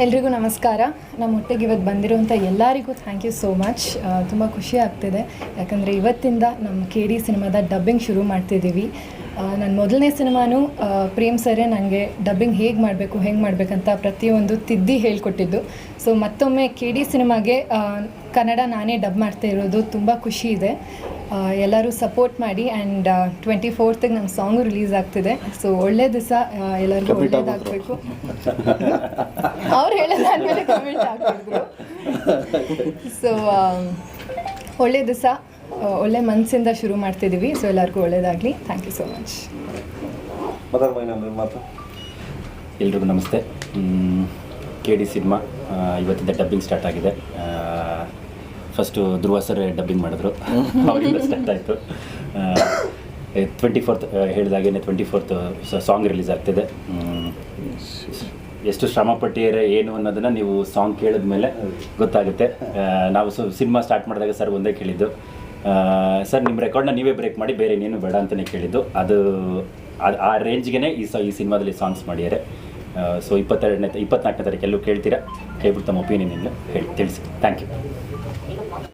ಎಲ್ರಿಗೂ ನಮಸ್ಕಾರ. ನಮ್ಮ ಹೊಟ್ಟೆಗೆ ಇವತ್ತು ಬಂದಿರುವಂಥ ಎಲ್ಲರಿಗೂ ಥ್ಯಾಂಕ್ ಯು ಸೋ ಮಚ್ ತುಂಬ ಖುಷಿ ಆಗ್ತಿದೆ. ಯಾಕಂದರೆ ಇವತ್ತಿಂದ ನಮ್ಮ ಕೆ ಡಿ ಸಿನಿಮಾದ ಡಬ್ಬಿಂಗ್ ಶುರು ಮಾಡ್ತಿದ್ದೀವಿ. ನನ್ನ ಮೊದಲನೇ ಸಿನಿಮಾನು ಪ್ರೇಮ್ ಸರೇ ನನಗೆ ಡಬ್ಬಿಂಗ್ ಹೇಗೆ ಮಾಡಬೇಕು, ಹೆಂಗೆ ಮಾಡಬೇಕಂತ ಪ್ರತಿಯೊಂದು ತಿದ್ದಿ ಹೇಳಿಕೊಟ್ಟಿದ್ದು. ಸೊ ಮತ್ತೊಮ್ಮೆ ಕೆ ಡಿ ಸಿನಿಮಾಗೆ ಕನ್ನಡ ನಾನೇ ಡಬ್ ಮಾಡ್ತಾ ಇರೋದು ತುಂಬ ಖುಷಿ ಇದೆ. ಎಲ್ಲರೂ ಸಪೋರ್ಟ್ ಮಾಡಿ ಆ್ಯಂಡ್ ಟ್ವೆಂಟಿ ಫೋರ್ತಿಗೆ ನಮ್ಮ ಸಾಂಗ್ ರಿಲೀಸ್ ಆಗ್ತಿದೆ. ಸೊ ಒಳ್ಳೆ ದಿವಸ ಎಲ್ಲರಿಗೂ ಒಳ್ಳೇದಾಗಬೇಕು. ಅವ್ರು ಹೇಳೋದಾದ್ಮೇಲೆ ಕಮೆಂಟ್ ಸೊ ಒಳ್ಳೆ ದಿವಸ ಒಳ್ಳೆ ಮನಸ್ಸಿಂದ ಶುರು ಮಾಡ್ತಿದ್ದೀವಿ ಸೊ ಎಲ್ಲರಿಗೂ ಒಳ್ಳೇದಾಗಲಿ. ಥ್ಯಾಂಕ್ ಯು ಸೋ ಮಚ್ ಎಲ್ರಿಗೂ ನಮಸ್ತೆ. ಕೆ ಡಿ ಸಿನಿಮಾ ಇವತ್ತಿಂದ ಡಬ್ಬಿಂಗ್ ಸ್ಟಾರ್ಟ್ ಆಗಿದೆ. ಫಸ್ಟು ಧ್ರುವ ಸರ್ ಡಬ್ಬಿಂಗ್ ಮಾಡಿದ್ರು. ಅವರಿಂದ ಸ್ಟಾರ್ಟ್ ಆಯಿತು. ಟ್ವೆಂಟಿ ಫೋರ್ತ್ ಹೇಳಿದಾಗೇನೆ ಟ್ವೆಂಟಿ ಫೋರ್ತ್ ಸಾಂಗ್ ರಿಲೀಸ್ ಆಗ್ತಿದೆ. ಎಷ್ಟು ಶ್ರಮಪಟ್ಟಿದ್ದಾರೆ, ಏನು ಅನ್ನೋದನ್ನು ನೀವು ಸಾಂಗ್ ಕೇಳಿದ ಮೇಲೆ ಗೊತ್ತಾಗುತ್ತೆ ನಾವು ಸೊ, ಸಿನಿಮಾ ಸ್ಟಾರ್ಟ್ ಮಾಡಿದಾಗ ಸರ್ ಒಂದೇ ಕೇಳಿದ್ದು. ಸರ್ ನಿಮ್ಮ ರೆಕಾರ್ಡ್ನ ನೀವೇ ಬ್ರೇಕ್ ಮಾಡಿ, ಬೇರೆ ಇನ್ನೇನು ಬೇಡ ಅಂತಲೇ ಕೇಳಿದ್ದು. ಅದು ಅದು, ಆ ರೇಂಜ್ಗೆ ಈ ಸ, ಈ ಸಿನಿಮಾದಲ್ಲಿ ಸಾಂಗ್ಸ್ ಮಾಡಿದ್ದಾರೆ. ಸೊ ಇಪ್ಪತ್ತೆರಡನೇ, ಇಪ್ಪತ್ನಾಲ್ಕನೇ ತಾರೀಕು ಎಲ್ಲೂ ಕೇಳ್ತೀರಾ? ಕೇಳ್ಬಿಟ್ಟು ತಮ್ಮ ಒಪಿನಿಯನ್ ಹೇಳಿ, ತಿಳಿಸಿ. Thank you